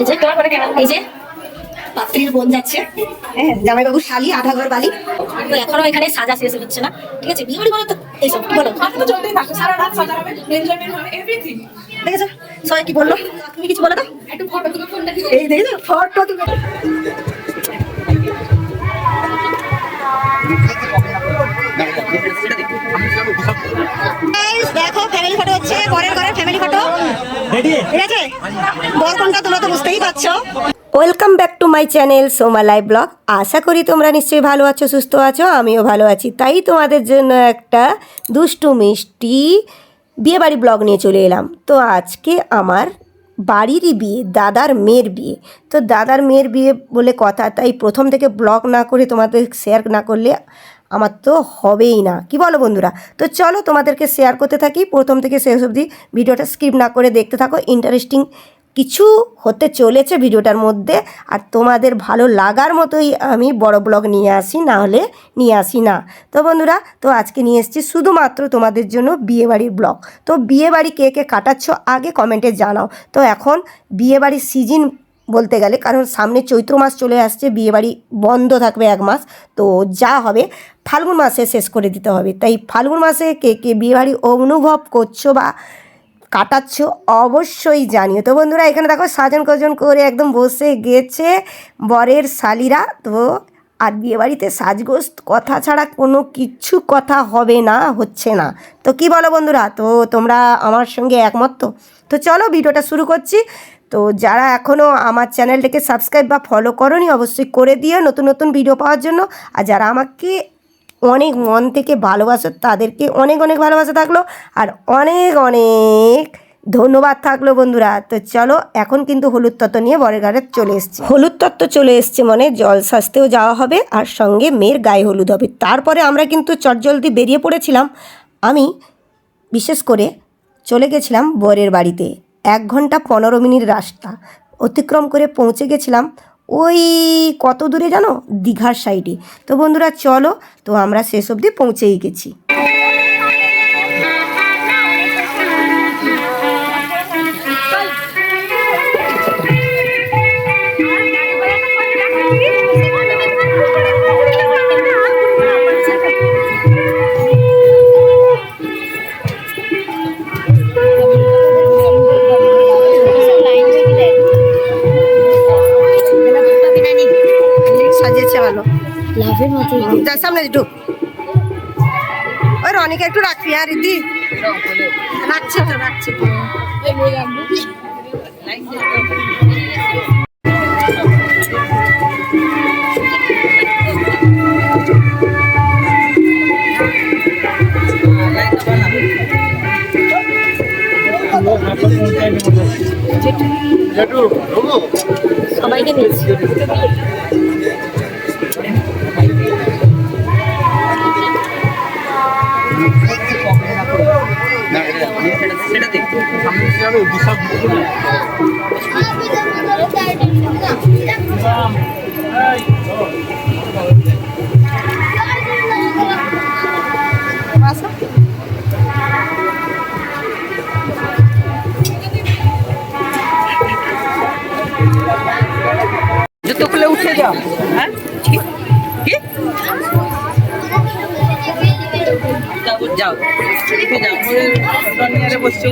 এই যে এই যে পাত্রীর বোন যাচ্ছে। হ্যাঁ জামাইবাবু শালি আধা ঘর বালি। তো এখনও এখানে সাজা শেষ হচ্ছে না। ঠিক আছে বিয়ে বাড়ি বলো তো। এইসব কি বলো? তো চলতেই থাকো সারা রাত সাজা হবে এনজয়মেন্ট হবে এভরিথিং দেখেছ? সবাই কি বলল? তুমি কিছু বলো তো। একটু ফটো তুলে ফোনটা এই দেখেছ? ফটো তুমি দেখো ফ্যামিলি ফটো হচ্ছে বরের ঘরের ফ্যামিলি ফটো ঠিক আছে? বর কোনটা? তো বুঝতেই পারছ। Welcome back to my channel Soma live vlog আশা করি তোমরা নিশ্চয়ই ভালো আছো, সুস্থ আছো, আমিও ভালো আছি। তাই তোমাদের জন্য একটা দুষ্টু, মিষ্টি বিয়েবাড়ি ব্লগ নিয়ে চলে এলাম। তো আজকে আমার বাড়িরই বিয়ে, দাদার মেয়ের বিয়ে। তো দাদার মেয়ের বিয়ে বলে কথা, তাই প্রথম থেকে ব্লগ না করে তোমাদের শেয়ার না করলে আমার তো হবেই না। কি বলো বন্ধুরা? তো চলো তোমাদেরকে শেয়ার করতে থাকি। প্রথম থেকে শেষ অবধি ভিডিওটা স্কিপ না করে দেখতে থাকো। ইন্টারেস্টিং কিছু হতে চলেছে ভিডিওটার মধ্যে, আর তোমাদের ভালো লাগার মতোই আমি বড় ব্লগ নিয়ে আসি, না হলে নিয়ে আসি না। তো বন্ধুরা, তো আজকে নিয়ে এসেছি শুধুমাত্র তোমাদের জন্য বিয়েবাড়ির ব্লগ। তো বিয়েবাড়ি কে কে কাটাচ্ছ আগে কমেন্টে জানাও। তো এখন বিয়েবাড়ির সিজন বলতে গেলে, কারণ সামনে চৈত্র মাস চলে আসছে, বিয়েবাড়ি বন্ধ থাকবে এক মাস, তো যা হবে ফাল্গুন মাসে শেষ করে দিতে হবে। তাই ফাল্গুন মাসে কে কে বিয়েবাড়ি অনুভব করছ বা কাটাচ্ছ, অবশ্যই জানিও। তো বন্ধুরা, এখানে দেখো সাজন কজন করে একদম বসে গেছে বরের শালিরা। তো আর বিয়েবাড়িতে সাজগোজ কথা ছাড়া কোনো কিছু কথা হবে না, হচ্ছে না। তো কি বলো বন্ধুরা? তো তোমরা আমার সঙ্গে একমত তো? তো চলো ভিডিওটা শুরু করছি। তো যারা এখনও আমার চ্যানেলটাকে সাবস্ক্রাইব বা ফলো করনি, অবশ্যই করে দিও নতুন নতুন ভিডিও পাওয়ার জন্য। আর যারা আমাকে অনেক মন থেকে ভালোবাসো, তাদেরকে অনেক অনেক ভালোবাসা থাকল আর অনেক অনেক ধন্যবাদ থাকল বন্ধুরা। তো চলো এখন কিন্তু হলুদ তত্ত্ব নিয়ে বরের ঘরে চলে এসছে। হলুদ তত্ত্ব চলে এসছে মানে জল সাজতেও যাওয়া হবে আর সঙ্গে মেয়ের গায়ে হলুদ হবে। তারপরে আমরা কিন্তু চটজলদি বেরিয়ে পড়েছিলাম। আমি বিশেষ করে চলে গেছিলাম বরের বাড়িতে। এক ঘণ্টা পনেরো মিনিট রাস্তা। অতিক্রম করে পৌঁছে গেছিলাম ওই কত দূরে জানো? দীঘার সাইডে তো বন্ধুরা, চলো, তো আমরা শেষ অবধি পৌঁছেই গেছি। সামনে ঢুক ওই রনিকে একটু রাখবি আর দিদি রাখছি তো রাখছি। সবাইকে নিয়েছি। জুতো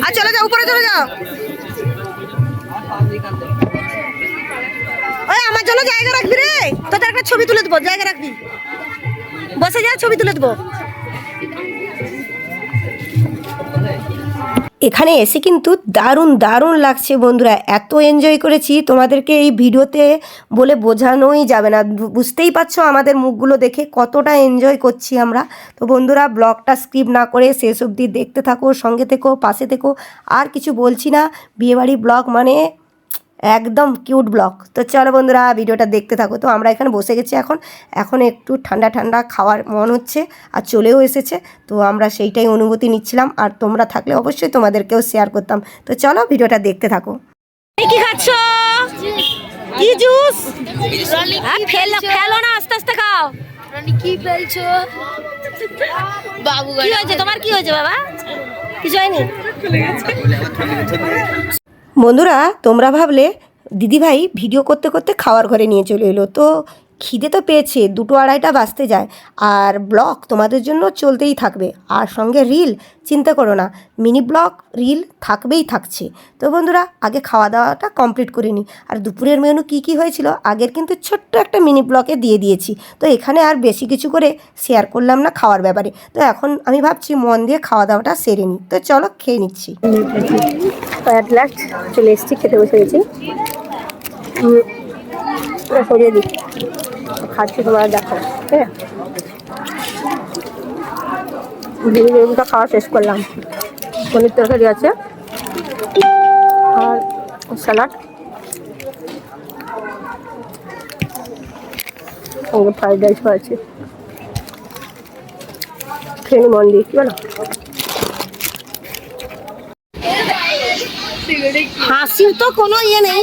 আর চলে যাও, উপরে চলে যাও। ওই, আমার জন্য জায়গা রাখবি রে। তোদের একটা ছবি তুলে দেবো, জায়গা রাখবি। বসে যা, ছবি তুলে দেবো। এখানে এসে কিন্তু দারুণ দারুণ লাগছে বন্ধুরা। এত এনজয় করেছি তোমাদেরকে এই ভিডিওতে বলে বোঝানোই যাবে না। বুঝতেই পারছ আমাদের মুখগুলো দেখে কতটা এনজয় করছি আমরা। তো বন্ধুরা ব্লগটা স্ক্রিপ না করে শেষ অবধি দেখতে থাকো, সঙ্গে থেকো, পাশে থেকো। আর কিছু বলছি না, বিয়েবাড়ি ব্লগ মানে একদম কিউট ব্লক তো চলো বন্ধুরা ভিডিওটা দেখতে থাকো। তো আমরা এখানে বসে গেছি এখন। এখন একটু ঠান্ডা ঠান্ডা খাওয়ার মন হচ্ছে আর চলেও এসেছে। তো আমরা সেইটাই অনুভূতি নিচ্ছিলাম। আর তোমরা থাকলে অবশ্যই তোমাদেরকেও শেয়ার করতাম। তো চলো ভিডিওটা দেখতে থাকো। কি খাচ্ছ? কি জুস ফেলো ফেলো না আস্তে আস্তে খাও। কি ফেলছো? বাবু কি হয়েছে? তোমার কি হয়েছে বাবা? কিছু হয়নি? বন্ধুরা তোমরা ভাবলে দিদিভাই ভিডিও করতে করতে খাওয়ার ঘরে নিয়ে চলে এলো। তো খিদে তো পেয়েছে, দুটো আড়াইটা বাজতে যায়। আর ব্লগ তোমাদের জন্য চলতেই থাকবে। আর সঙ্গে রিল, চিন্তা করো না, মিনি ব্লগ রিল থাকবেই থাকছে। তো বন্ধুরা, আগে খাওয়া দাওয়াটা কমপ্লিট করে নিই। আর দুপুরের মেনু কী কী হয়েছিল, আগের কিন্তু ছোট্ট একটা মিনি ব্লগে দিয়ে দিয়েছি। তো এখানে আর বেশি কিছু করে শেয়ার করলাম না খাওয়ার ব্যাপারে। তো এখন আমি ভাবছি মন দিয়ে খাওয়া দাওয়াটা সেরে নিই। তো চলো খেয়ে নিচ্ছি। চলে এসেছি, খেতে বসে গেছি খাচ্ছি তোমরা দেখো, ঠিক আছে? খাওয়া শেষ করলাম। পনির তরকারি আছে আর স্যালাড। ফ্রাইড রাইস আছে খেয়ে নি মন দিয়ে কি বলো? হাসির তো কোনো ইয়ে নেই।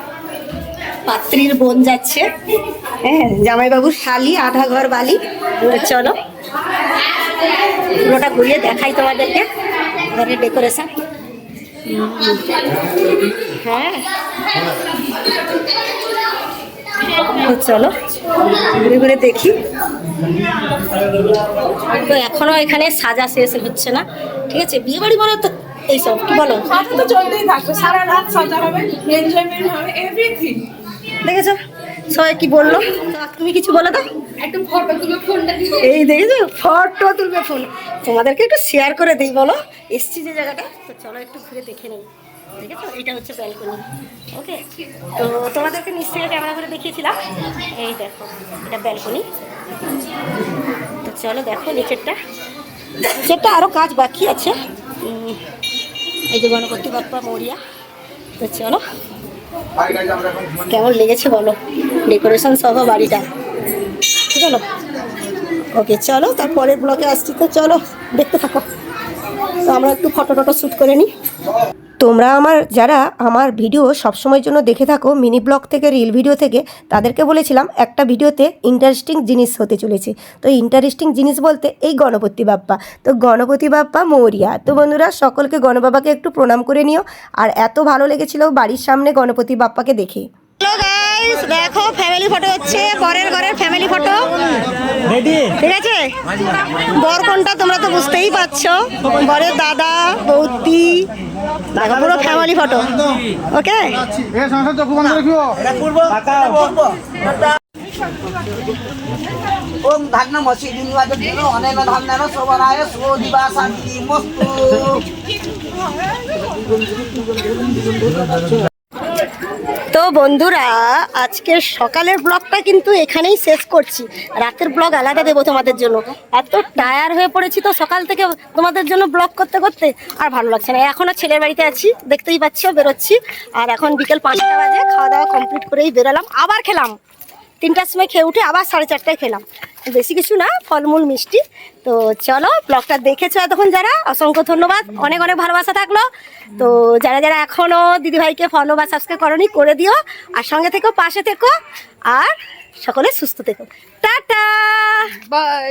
পাত্রীর বোন যাচ্ছে। হ্যাঁ জামাইবাবুর শালি, আধা ঘর বালি। চলো, পুরোটা ঘুরিয়ে দেখাই তোমাদেরকে, ঘরের ডেকোরেশন হ্যাঁ। চলো, ঘুরে ঘুরে দেখি। তো এখনও এখানে সাজা শেষ হচ্ছে না, ঠিক আছে? বিয়ে বাড়ি মানে তো এইসব, কি বলো? তো চলতেই থাকবে, সারা রাত সাজা হবে এনজয়মেন্ট হবে এভরিথিং দেখেছ? সবাই কি বলল? তুমি কিছু বলো তো। একটু ফটো তুলে ফোনটা এই দেখেছ? ফটো তুলবে ফোন তোমাদেরকে একটু শেয়ার করে দিই বলো? এসছি যে জায়গাটা তো চলো একটু ঘুরে দেখে নিই। দেখেছ? এটা হচ্ছে ব্যালকনি ওকে তো তোমাদেরকে নিচ থেকে ক্যামেরা করে দেখিয়েছিলাম। এই দেখো এটা ব্যালকনি তো চলো দেখো নিচেরটা। নিচেরটা আরও কাজ বাকি আছে। এই যে গণপতি বাপ্পা মরিয়া। তো চলো। কেমন লেগেছে বলো? ডেকোরেশন সহ বাড়িটা। ঠিক ওকে চলো, তারপরের ব্লকে আসছি তো চলো, দেখতে থাকো। তো আমরা একটু ফটো টটো শ্যুট করে নিই। তোমরা আমার, যারা আমার ভিডিও সবসময়ের জন্য দেখে থাকো, মিনি ব্লগ থেকে, রিল ভিডিও থেকে, তাদেরকে বলেছিলাম একটা ভিডিওতে ইন্টারেস্টিং জিনিস হতে চলেছে। তো ইন্টারেস্টিং জিনিস বলতে এই গণপতি বাপ্পা। তো গণপতি বাপ্পা মৌরিয়া। তো বন্ধুরা, সকলকে গণবাবাকে একটু প্রণাম করে নিও। আর এত ভালো লেগেছিল বাড়ির সামনে গণপতি বাপ্পাকে দেখে। গাইস দেখো ফ্যামিলি ফটো হচ্ছে পরের ঘরের ফ্যামিলি ফটো ঠিক আছে বর কোনটা তোমরা তো বুঝতেই পারছো বরের দাদা বৌদি দেখো পুরো ফ্যামিলি ফটো ওকে এ সংসার চক্ষু বন্ধ রাখিও ओम धाग्न मसी दिनवाद दिनो अनेन धाम्नेन सोवराय सोदिवा शान्ति मस्तु তো বন্ধুরা আজকে সকালের ব্লগটা কিন্তু এখানেই শেষ করছি। রাতের ব্লগ আলাদা দেবো তোমাদের জন্য। এত টায়ার হয়ে পড়েছি তো সকাল থেকে তোমাদের জন্য ব্লগ করতে করতে আর ভালো লাগছে না। এখনও ছেলের বাড়িতে আছি, দেখতেই পাচ্ছ, বেরোচ্ছি। আর এখন বিকেল পাঁচটা বাজে, খাওয়া দাওয়া কমপ্লিট করেই বেরোলাম। আবার খেলাম। তিনটার সময় খেয়ে উঠে আবার সাড়ে চারটায় খেলাম। বেশি কিছু না, ফলমূল, মিষ্টি। তো চলো, ব্লগটা দেখেছ এতক্ষণ যারা, অসংখ্য ধন্যবাদ। অনেক অনেক ভালোবাসা থাকল। তো যারা যারা এখনও দিদিভাইকে ফলো বা সাবস্ক্রাইব করনি, করে দিও। আর সঙ্গে থেকো, পাশে থেকো। আর সকলে সুস্থ থেকো। টাটা! বাই